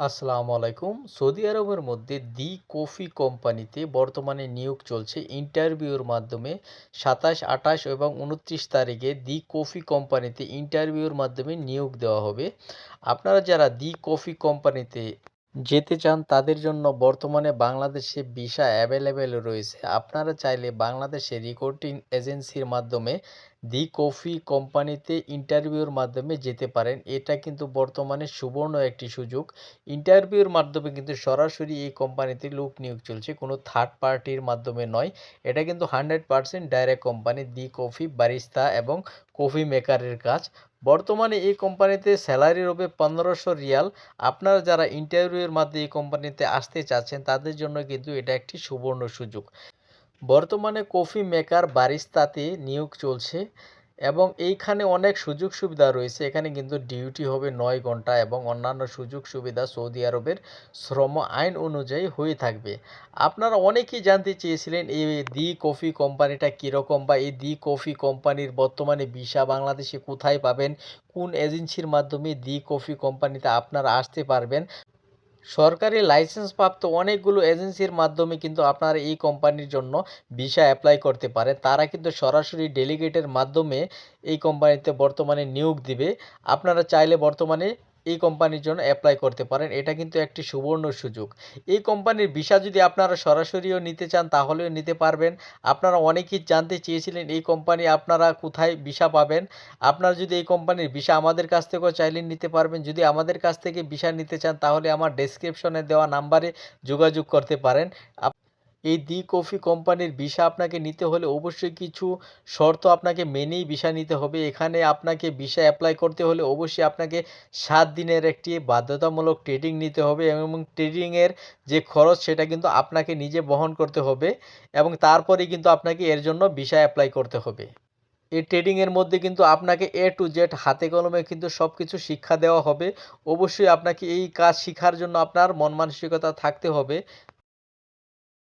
আসসালামু আলাইকুম। সৌদি আরবের মধ্যে দি কফি কোম্পানিতে বর্তমানে নিয়োগ চলছে ইন্টারভিউর মাধ্যমে সাতাশ, আঠাশ এবং উনত্রিশ তারিখে দি কফি কোম্পানিতে ইন্টারভিউর মাধ্যমে নিয়োগ দেওয়া হবে। আপনারা যারা দি কফি কোম্পানিতে যেতে চান তাদের জন্য বর্তমানে বাংলাদেশে ভিসা অ্যাভেলেবেল রয়েছে। আপনারা চাইলে বাংলাদেশে রিক্রুটিং এজেন্সির মাধ্যমে দি কফি কোম্পানিতে ইন্টারভিউর মাধ্যমে যেতে পারেন। এটা কিন্তু বর্তমানে সুবর্ণ একটি সুযোগ। ইন্টারভিউর মাধ্যমে কিন্তু সরাসরি এই কোম্পানিতে লোক নিয়োগ চলছে। কোনো থার্ড পার্টির মাধ্যমে নয়। এটা কিন্তু hundred percent direct company, the coffee, barista এবং কফি মেকারের কাজ। বর্তমানে এই কোম্পানিতে স্যালারি রবে পনেরোশো রিয়াল। আপনারা যারা ইন্টারভিউয়ের মাধ্যমে এই কোম্পানিতে আসতে চাচ্ছেন, তাদের জন্য কিন্তু এটা একটি সুবর্ণ সুযোগ। বর্তমানে কফি মেকার বারিস্তাতে নিয়োগ চলছে। এবং এইখানে অনেক সুযোগ সুবিধা রয়েছে। এখানে কিন্তু ডিউটি হবে নয় ঘণ্টা এবং অন্যান্য সুযোগ সুবিধা সৌদি আরবের শ্রম আইন অনুযায়ী হয়ে থাকবে। আপনারা অনেকেই জানতে চেয়েছিলেন, এই দি কফি কোম্পানিটা কীরকম বা এই দি কফি কোম্পানির বর্তমানে ভিসা বাংলাদেশে কোথায় পাবেন? কোন এজেন্সির মাধ্যমে দি কফি কোম্পানিতে আপনারা আসতে পারবেন? সরকারি লাইসেন্স প্রাপ্ত অনেকগুলো এজেন্সির মাধ্যমে কিন্তু আপনারা এই কোম্পানির জন্য ভিসা অ্যাপ্লাই করতে পারে। তারা কিন্তু সরাসরি ডেলিগেটের মাধ্যমে এই কোম্পানিতে বর্তমানে নিয়োগ দিবে। আপনারা চাইলে বর্তমানে এই কোম্পানির জন্য অ্যাপ্লাই করতে পারেন। এটা কিন্তু একটি সুবর্ণ সুযোগ। এই কোম্পানির ভিসা যদি আপনারা সরাসরিও নিতে চান, তাহলেও নিতে পারবেন। আপনারা অনেকেই জানতে চেয়েছিলেন, এই কোম্পানি আপনারা কোথায় ভিসা পাবেন? আপনারা যদি এই কোম্পানির ভিসা আমাদের কাছ থেকেও চাইলে নিতে পারবেন। যদি আমাদের কাছ থেকে ভিসা নিতে চান, তাহলে আমার ডেসক্রিপশনে দেওয়া নাম্বারে যোগাযোগ করতে পারেন। এই দি কফি কোম্পানির ভিসা আপনাকে নিতে হলে অবশ্যই কিছু শর্ত আপনাকে মেনেই ভিসা নিতে হবে। এখানে আপনাকে ভিসা অ্যাপ্লাই করতে হলে অবশ্যই আপনাকে সাত দিনের একটি বাধ্যতামূলক ট্রেডিং নিতে হবে এবং ট্রেডিংয়ের যে খরচ সেটা কিন্তু আপনাকে নিজে বহন করতে হবে এবং তারপরেই কিন্তু আপনাকে এর জন্য ভিসা অ্যাপ্লাই করতে হবে। এই ট্রেডিংয়ের মধ্যে কিন্তু আপনাকে এ টু জেড হাতে কলমে কিন্তু সব কিছু শিক্ষা দেওয়া হবে। অবশ্যই আপনাকে এই কাজ শেখার জন্য আপনার মন মানসিকতা থাকতে হবে।